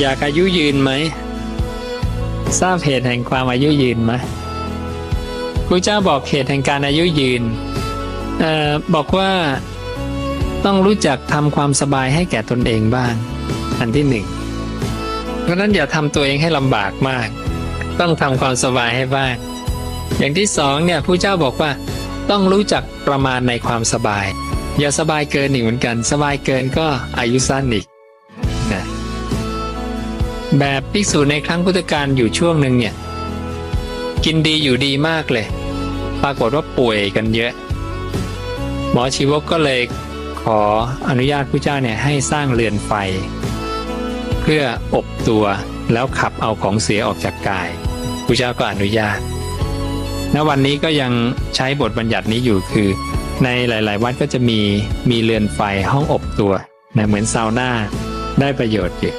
อยากอายุยืนไหม ทราบเหตุแห่งความอายุยืนไหมพระเจ้าบอกเหตุแห่งการอายุยืนออบอกว่าต้องรู้จักทำความสบายให้แก่ตนเองบ้าง อันที่หนึ่งเพราะฉะนั้นอย่าทำตัวเองให้ลำบากมาก ต้องทำความสบายให้บ้าง อย่างที่สองเนี่ยผู้เจ้าบอกว่า ต้องรู้จักประมาณในความสบาย อย่าสบายเกินอีกเหมือนกัน สบายเกินก็อายุสั้นอีก แบบภิกษุในครั้งพุทธกาลอยู่ช่วงหนึ่งเนี่ย กินดีอยู่ดีมากเลย ปรากฏว่าป่วยกันเยอะ หมอชีวกก็เลยขออนุญาตผู้เจ้าเนี่ยให้สร้างเรือนไฟ เพื่ออบตัวแล้วขับเอาของเสียออกจากกายผู้เจ้าก็อนุญาตณวันนี้ก็ยังใช้บทบัญญัตินี้อยู่คือ ในหลาย ๆ วัดก็จะมีมีเรือนไฟห้องอบตัวนะเหมือนซาวน่าได้ประโยชน์อยู่